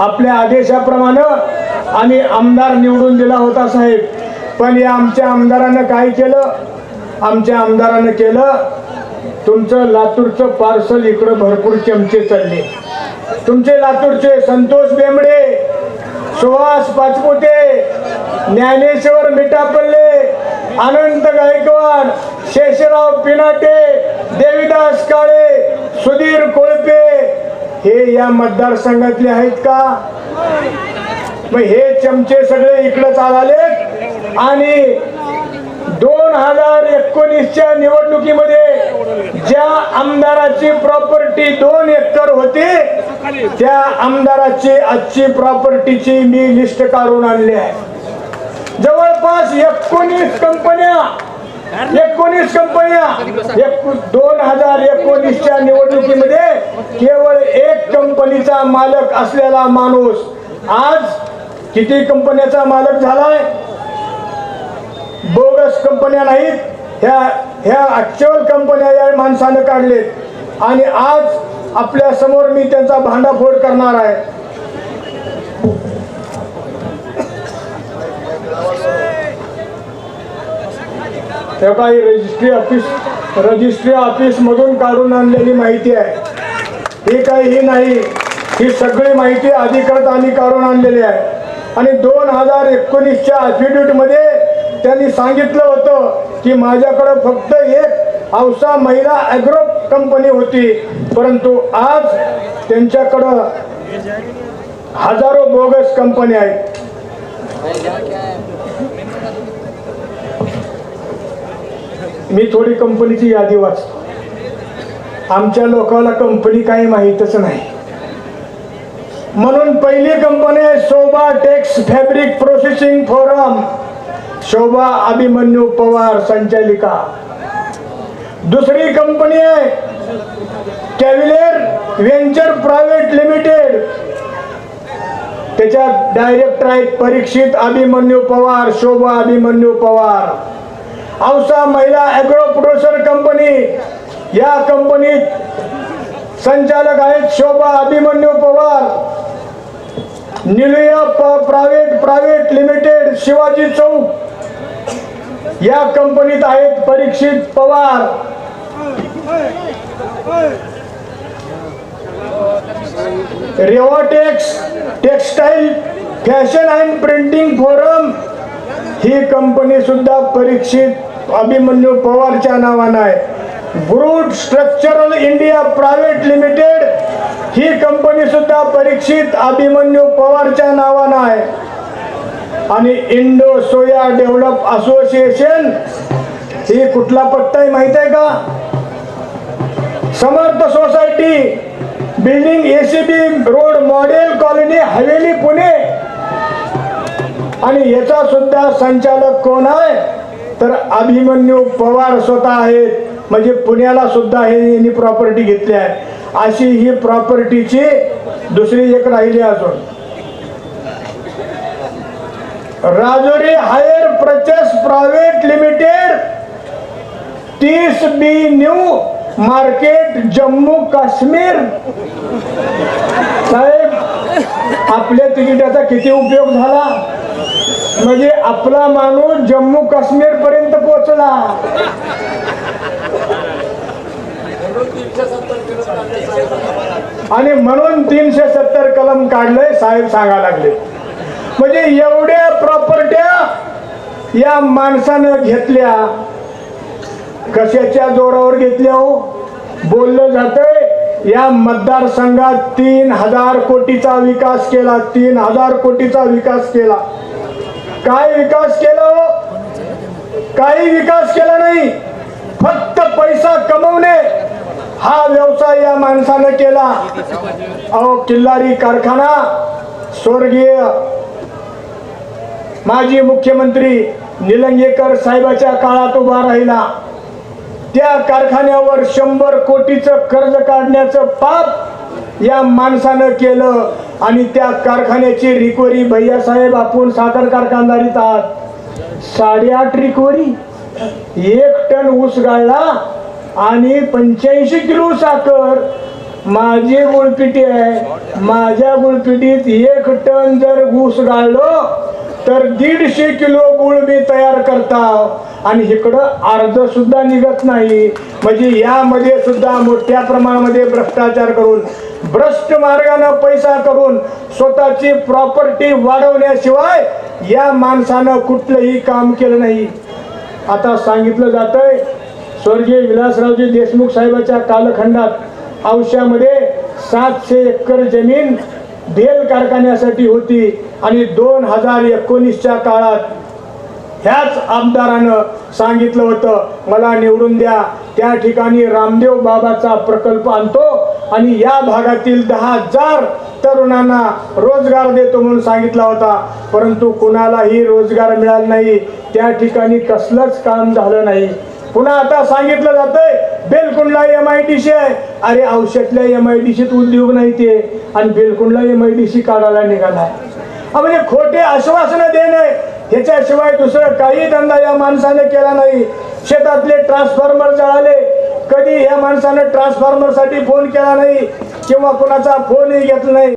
आपल्या आदेशाप्रमाणे आम्ही आमदार निवडून दिला होता साहेब. पण या आमच्या आमदारानं काय केलं? आमच्या आमदारानं केलं तुमचं लातूरचं पार्सल इकडं भरपूर चमचे चालले. तुमचे लातूरचे संतोष बेंबडे सुहास पाचपुते ज्ञानेश्वर मिठापल्ले अनंत गायकवाड शेषराव पिनाटे देविदास काळे सुधीर कोळपे हे या मतदारसंघातले आहेत का? मग हे चमचे सगळे इकडे चालले आणि दोन हजार एकोणीसच्या निवडणुकीमध्ये ज्या आमदाराची प्रॉपर्टी दोन एकर होती त्या आमदाराची आजची प्रॉपर्टीची मी लिस्ट काढून आणली आहे. जवळपास एकोणीस कंपन्या एकोणीस कंपन्या एक दोन हजार एकोणीसच्या निवडणुकीमध्ये केवळ कंपनीचा मालक असलेला माणूस आज किती कंपन्याचा मालक झालाय? बोगस कंपन्या नाहीत. ह्या ह्या ॲक्च्युअल कंपन्या या माणसानं काढलेत. आणि आज आपल्यासमोर मी त्यांचा भांडाफोड करणार आहे. काही रजिस्ट्री ऑफिस रजिस्ट्री ऑफिस मधून काढून आणलेली माहिती आहे. ही काही ही नाही ही सगळी माहिती अधिकृत आम्ही काढून आणलेली आहे. आणि दोन हजार एकोणीसच्या affidavit त्यांनी सांगितलं होतं की माझ्याकडं फक्त एक औसा महिला ॲग्रो कंपनी होती. परंतु आज त्यांच्याकडं हजारो बोगस कंपनी आहेत. मी थोडी कंपनीची यादी वाचतो. आमच्या लोकांना कंपनी काही माहीतच नाही. म्हणून पहिली कंपनी आहे Shobha Tex fabric processing forum. Shobha Abhimanyu Pawar संचालिका. दुसरी कंपनी आहे कॅव्हिलेर व्हेंचर प्रायव्हेट लिमिटेड. त्याच्यात डायरेक्टर आहेत परीक्षित अभिमन्यू पवार शोभा अभिमन्यू पवार. औसा महिला ॲग्रो प्रोड्युसर कंपनी. या कंपनीत संचालक आहेत Shobha Abhimanyu Pawar Nilaya private private limited Shivaji Chowk. या कंपनीत आहेत Parikshit Pawar. Revatex textile fashion and printing forum. He company सुद्धा परीक्षित अभिमन्यू पवारच्या नावानं आहे. Groot structural India private limited ही कंपनी सुद्धा परीक्षित अभिमन्यू पवारच्या नावानं आहे. आणि इंडो सोया डेव्हलप असोसिएशन ही कुठला पट्टा आहे माहीत आहे का? Samarth society building ACB road model colony Haveli Pune. आणि याचा सुद्धा संचालक कोण आहे? तर अभिमन्यू पवार स्वतः आहेत. म्हणजे पुण्याला सुद्धा हे यांनी प्रॉपर्टी घेतली आहे. अशी ही प्रॉपर्टीची दुसरी एक राहिली अजून. Rajouri hire purchase private limited तीस B new market Jammu Kashmir. साहेब आपल्या तिकिटाचा किती उपयोग झाला? म्हणजे आपला माणूस जम्मू काश्मीर पर्यंत पोहोचला. आणि म्हणून तीनशे सत्तर कलम काढलंय साहेब सांगा लागले. म्हणजे एवढ्या प्रॉपर्ट्या या माणसानं घेतल्या. कशाच्या जोरावर घेतल्या हो? बोललं जातंय या मतदारसंघात तीन हजार कोटीचा विकास केला तीन हजार कोटीचा विकास केला. काय विकास केला हो? काही विकास केला नाही. फक्त पैसा कमवणे. हा व्यवसाय या माणसानं केला. अहो किल्लारी कारखाना स्वर्गीय माजी मुख्यमंत्री निलंगेकर साहेबाच्या काळात उभा राहिला. त्या कारखान्यावर शंभर कोटीचं कर्ज काढण्याचं पाप या माणसानं केलं आणि त्या कारखान्याची रिकवरी भैयासाहेब आपण साखर कारखानदारीत आहात. साडेआठ रिकवरी एक टन ऊस गाळला आणि पंच्याऐंशी किलो साखर माझी गुळपिटी आहे. माझ्या गुळपिटीत एक टन जर ऊस गाळलो तर दीडशे किलो गुळ मी तयार करता आणि इकडं अर्ध सुद्धा निघत नाही. म्हणजे यामध्ये सुद्धा मोठ्या प्रमाणामध्ये भ्रष्टाचार करून भ्रष्ट मार्गाने पैसा करून स्वतःची प्रॉपर्टी वाढवण्याशिवाय या माणसानं कुठलंही काम केलं नाही. आता सांगितलं जातंय स्वर्गीय विलासरावजी देशमुख साहेबाच्या कालखंडात औशामध्ये सातशे एकर जमीन बेल कारखान्यासाठी होती आणि दोन हजार एकोणीसच्या काळात ह्याच आमदारानं सांगितलं होतं मला निवडून द्या. त्या ठिकाणी रामदेव बाबाचा प्रकल्प आणतो आणि या भागातील दहा हजार तरुणांना रोजगार देतो म्हणून सांगितला होता. परंतु कुणालाही रोजगार मिळाला नाही. त्या ठिकाणी कसलंच काम झालं नाही. पुन्हा आता सांगितलं जातंय बेलकुंडला एम आय डी सी आहे. अरे औषधल्या एम आय डी सीत उद्योग नाही ते. आणि बेलकुंडला एम आय डी सी काढायला निघालाय म्हणजे खोटे आश्वासनं देणे ह्याच्याशिवाय दुसरं काही धंदा या माणसाने केला नाही. शेतातले ट्रान्सफॉर्मर जळाले. कधी या माणसानं ट्रान्सफॉर्मरसाठी फोन केला नाही किंवा कोणाचा फोनही घेतला नाही.